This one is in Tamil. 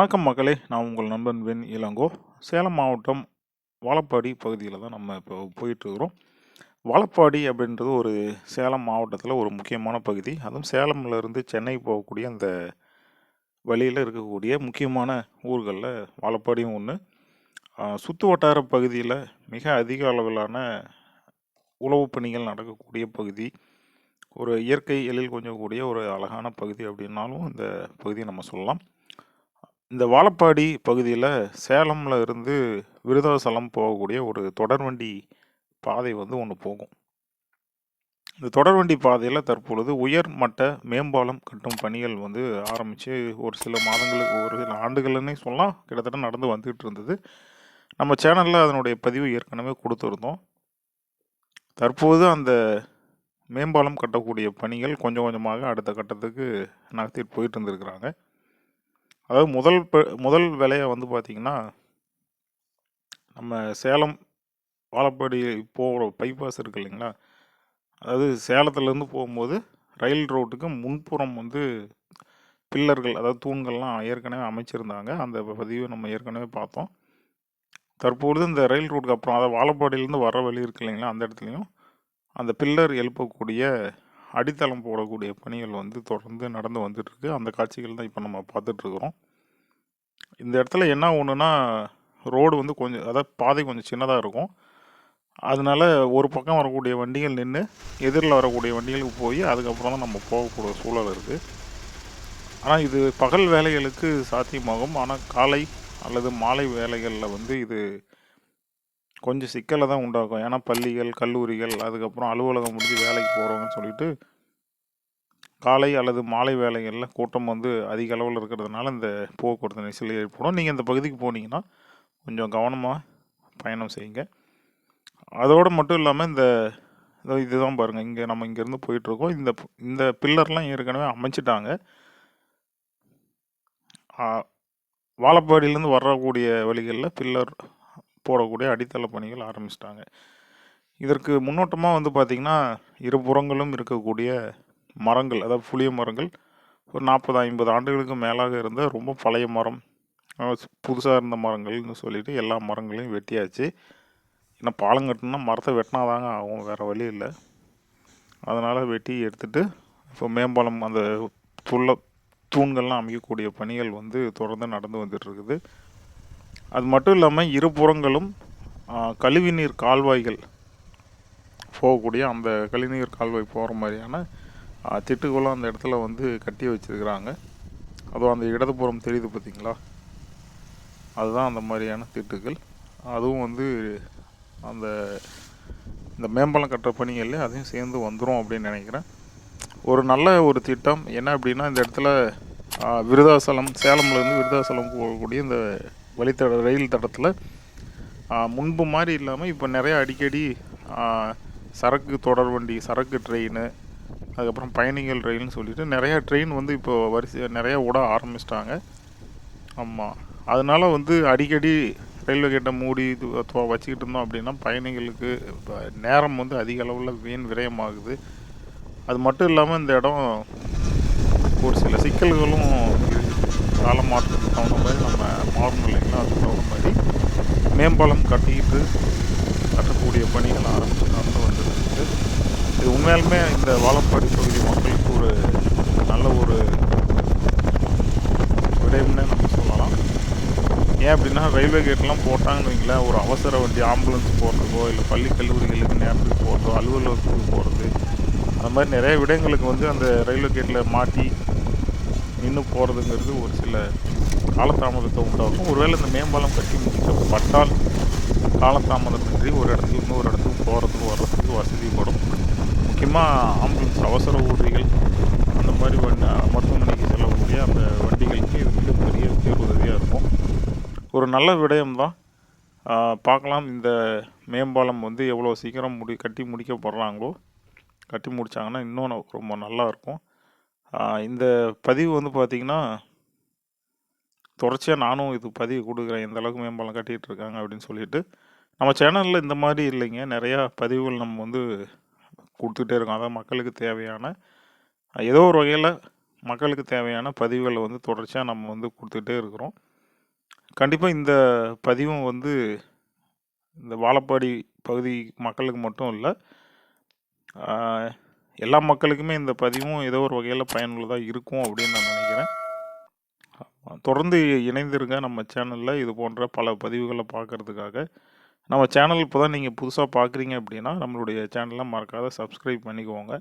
வணக்கம் மக்களே நான் உங்கள் நண்பன் வெண் இளங்கோ. சேலம் மாவட்டம் வாழப்பாடி பகுதியில் தான் நம்ம இப்போ போயிட்டுருக்குறோம். வாழப்பாடி அப்படின்றது ஒரு சேலம் மாவட்டத்தில் ஒரு முக்கியமான பகுதி. அதுவும் சேலம்லேருந்து சென்னை போகக்கூடிய அந்த வழியில் இருக்கக்கூடிய முக்கியமான ஊர்களில் வாழப்பாடியும் ஒன்று சுற்று வட்டார பகுதியில் மிக அதிக அளவிலான உழவு பணிகள் நடக்கக்கூடிய பகுதி. ஒரு இயற்கை எழில் கொஞ்சம் கூடிய ஒரு அழகான பகுதி அப்படின்னாலும் இந்த பகுதியை நம்ம சொல்லலாம். இந்த வாழப்பாடி பகுதியில் சேலம்ல இருந்து விருதாசலம் போகக்கூடிய ஒரு தொடர்வண்டி பாதை வந்து ஒன்று போகும். இந்த தொடர்வண்டி பாதையில் தற்பொழுது உயர்மட்ட மேம்பாலம் கட்டும் பணிகள் வந்து ஆரம்பித்து ஒரு சில மாதங்களுக்கு ஒரு சில ஆண்டுகள்னே சொல்லலாம். கிட்டத்தட்ட நடந்து வந்துகிட்டு இருந்தது. நம்ம சேனலில் அதனுடைய பதிவு ஏற்கனவே கொடுத்துருந்தோம். தற்போது அந்த மேம்பாலம் கட்டக்கூடிய பணிகள் கொஞ்சம் கொஞ்சமாக அடுத்த கட்டத்துக்கு நகர்த்திட்டு போயிட்டு இருந்திருக்கிறாங்க. அதாவது முதல் முதல் வேலையை வந்து பார்த்திங்கன்னா நம்ம சேலம் வாழப்பாடி போகிற பைபாஸ் இருக்கு இல்லைங்களா? அதாவது சேலத்துலேருந்து போகும்போது ரயில் ரோட்டுக்கு முன்புறம் வந்து பில்லர்கள் அதாவது தூண்கள்லாம் ஏற்கனவே அமைச்சிருந்தாங்க. அந்த பதிவை நம்ம ஏற்கனவே பார்த்தோம். தற்பொழுது இந்த ரயில் ரோட்டுக்கு அப்புறம் அதாவது வாழப்பாடியிலேருந்து வர வழி இருக்கு இல்லைங்களா? அந்த இடத்துலையும் அந்த பில்லர் எழுப்பக்கூடிய அடித்தளம் போடக்கூடிய பணிகள் வந்து தொடர்ந்து நடந்து வந்துட்டுருக்கு. அந்த காட்சிகள் தான் இப்போ நம்ம பார்த்துட்ருக்குறோம் இந்த இடத்துல என்ன ஒன்றுனா ரோடு வந்து கொஞ்சம் அதாவது பாதை கொஞ்சம் சின்னதாக இருக்கும். அதனால ஒரு பக்கம் வரக்கூடிய வண்டிகள் நின்று எதிரில் வரக்கூடிய வண்டிகளுக்கு போய் அதுக்கப்புறம் தான் நம்ம போகக்கூடிய சூழல் இருக்குது ஆனால் இது பகல் வேலைகளுக்கு சாத்தியமாகும். ஆனால் காலை அல்லது மாலை வேலைகளில் வந்து இது கொஞ்சம் சிக்கலை தான் உண்டாக்கும். ஏன்னா பள்ளிகள் கல்லூரிகள் அதுக்கப்புறம் அலுவலகம் முடிஞ்சு வேலைக்கு போகிறவங்கன்னு சொல்லிட்டு காலை அல்லது மாலை வேலைகளில் கூட்டம் வந்து அதிக அளவில் இருக்கிறதுனால இந்த போக்குவரத்து நெரிசல் ஏற்படும். நீங்கள் இந்த பகுதிக்கு போனீங்கன்னா கொஞ்சம் கவனமாக பயணம் செய்யுங்க. அதோடு மட்டும் இல்லாமல் இந்த இதுதான் பாருங்கள் இங்கே நம்ம இங்கேருந்து போயிட்டுருக்கோம். இந்த இந்த பில்லர்லாம் ஏற்கனவே அமைச்சிட்டாங்க. வாழப்பாடியிலேருந்து வரக்கூடிய வழிகளில் பில்லர் போடக்கூடிய அடித்தள பணிகள் ஆரம்பிச்சிட்டாங்க. இதற்கு முன்னோட்டமாக வந்து பார்த்திங்கன்னா இருபுறங்களும் இருக்கக்கூடிய மரங்கள் அதாவது புளிய மரங்கள் ஒரு நாற்பது ஐம்பது ஆண்டுகளுக்கு மேலாக இருந்த ரொம்ப பழைய மரம் புதுசாக இருந்த மரங்கள்னு சொல்லிட்டு எல்லா மரங்களையும் வெட்டியாச்சு. ஏன்னா பாலம் கட்டணும்னா மரத்தை வெட்டினாதாங்க ஆகும் வேறு வழி இல்லை. அதனால் வெட்டி எடுத்துட்டு இப்போ மேம்பாலம் அந்த துள்ள தூண்கள்லாம் அமைக்கக்கூடிய பணிகள் வந்து தொடர்ந்து நடந்து வந்துட்டுருக்குது அது மட்டும் இல்லாமல் இருபுறங்களும் கழிவுநீர் கால்வாய்கள் போகக்கூடிய அந்த கழிவுநீர் கால்வாய் போகிற மாதிரியான திட்டுகளும் அந்த இடத்துல வந்து கட்டி வச்சிருக்கிறாங்க. அதுவும் அந்த இடதுபுறம் தெரியுது பார்த்தீங்களா அதுதான் அந்த மாதிரியான திட்டுகள். அதுவும் வந்து அந்த இந்த மேம்பாலம் கட்டுற பணிகளில் அதையும் சேர்ந்து வந்துடும் அப்படின்னு நினைக்கிறேன். ஒரு நல்ல ஒரு திட்டம் என்ன அப்படின்னா இந்த இடத்துல விருதாசலம் சேலம்லேருந்து விருதாசலம் போகக்கூடிய இந்த வழித்தட ரயில் தடத்தில் முன்பு மாதிரி இல்லாமல் இப்போ நிறைய அடிக்கடி சரக்கு தொடர் வண்டி சரக்கு ட்ரெயின் அதுக்கப்புறம் பயணிகள் ரயில்னு சொல்லிட்டு நிறையா ட்ரெயின் வந்து இப்போ வரிசை நிறையா விட ஆரம்பிச்சிட்டாங்க. ஆமாம் அதனால வந்து அடிக்கடி ரயில்வே கேட்டை மூடி இது வச்சுக்கிட்டு இருந்தோம் அப்படின்னா பயணிகளுக்கு இப்போ நேரம் வந்து அதிக அளவில் வீண் விரயமாகுது. அது மட்டும் இல்லாமல் இந்த இடம் ஒரு சில சிக்கல்களும் காலம் மாற்றத்துக்கு தகுந்த மாதிரி நம்ம மாறணும் அதுக்கு தகுந்த மாதிரி மேம்பாலம் கட்டிக்கிட்டு கட்டக்கூடிய பணிகள் ஆரம்பித்து நடந்து வந்துருக்கு இது உண்மையாலுமே இந்த வாழப்பாடி பகுதி மக்களுக்கு ஒரு நல்ல ஒரு விடயம்னே நம்ம சொல்லலாம். ஏன் அப்படின்னா ரயில்வே கேட்லாம் போட்டாங்கன்னு வைங்களேன் ஒரு அவசர வண்டி ஆம்புலன்ஸ் போகிறதுக்கோ இல்லை பள்ளி கல்லூரிகளுக்கு நேரத்துக்கு போகிறதோ அலுவலகத்துக்கு போகிறது அந்த மாதிரி நிறைய விடயங்களுக்கு வந்து அந்த ரயில்வே கேட்டில் மாட்டி நின்று போகிறதுங்கிறது ஒரு சில காலதாமதத்தை உண்டாகும் ஒருவேளை இந்த மேம்பாலம் கட்டி முடிக்கப்பட்டால் காலதாமதமின்றி ஒரு இடத்துல இன்னொரு ஒரு இடத்துக்கு போகிறதுக்கு வர்றதுக்கு வசதிப்படும் முக்கியமாக ஆம்புலன்ஸ் அவசர ஊர்திகள் அந்த மாதிரி வண்டி மருத்துவமனைக்கு செல்லக்கூடிய அந்த வண்டிகளுக்கு இது மிகப்பெரிய பேருதவியாக இருக்கும். ஒரு நல்ல விடயம்தான். பார்க்கலாம் இந்த மேம்பாலம் வந்து எவ்வளோ சீக்கிரம் முடி கட்டி முடிக்க போடுறாங்களோ கட்டி முடிச்சாங்கன்னா இன்னும் ரொம்ப நல்லா இருக்கும். இந்த பதிவு வந்து பார்த்திங்கன்னா தொடர்ச்சியாக நானும் இது பதிவு கொடுக்குறேன். இந்த அளவுக்கு மேம்பாலம் கட்டிகிட்டு இருக்காங்க அப்படின்னு சொல்லிட்டு. நம்ம சேனலில் இந்த மாதிரி இல்லைங்க. நிறையா பதிவுகள் நம்ம வந்து கொடுத்துட்டே இருக்கோம். அதான் மக்களுக்கு தேவையான ஏதோ ஒரு வகையில் மக்களுக்கு தேவையான பதிவுகளை வந்து தொடர்ச்சியாக நம்ம வந்து கொடுத்துட்டே இருக்கிறோம். கண்டிப்பாக இந்த பதிவும் வந்து இந்த வாழப்பாடி பகுதி மக்களுக்கு மட்டும் இல்லை எல்லா மக்களுக்குமே இந்த பதிவும் ஏதோ ஒரு வகையில் பயனுள்ளதாக இருக்கும் அப்படின்னு நான் நினைக்கிறேன். தொடர்ந்து இணைந்திருங்க நம்ம சேனலில் இது போன்ற பல பதிவுகளை பார்க்குறதுக்காக. நம்ம சேனல் இப்போ தான் நீங்கள் புதுசாக பார்க்குறீங்க அப்படின்னா நம்மளுடைய சேனலை மறக்காத சப்ஸ்கிரைப் பண்ணிக்கோங்க.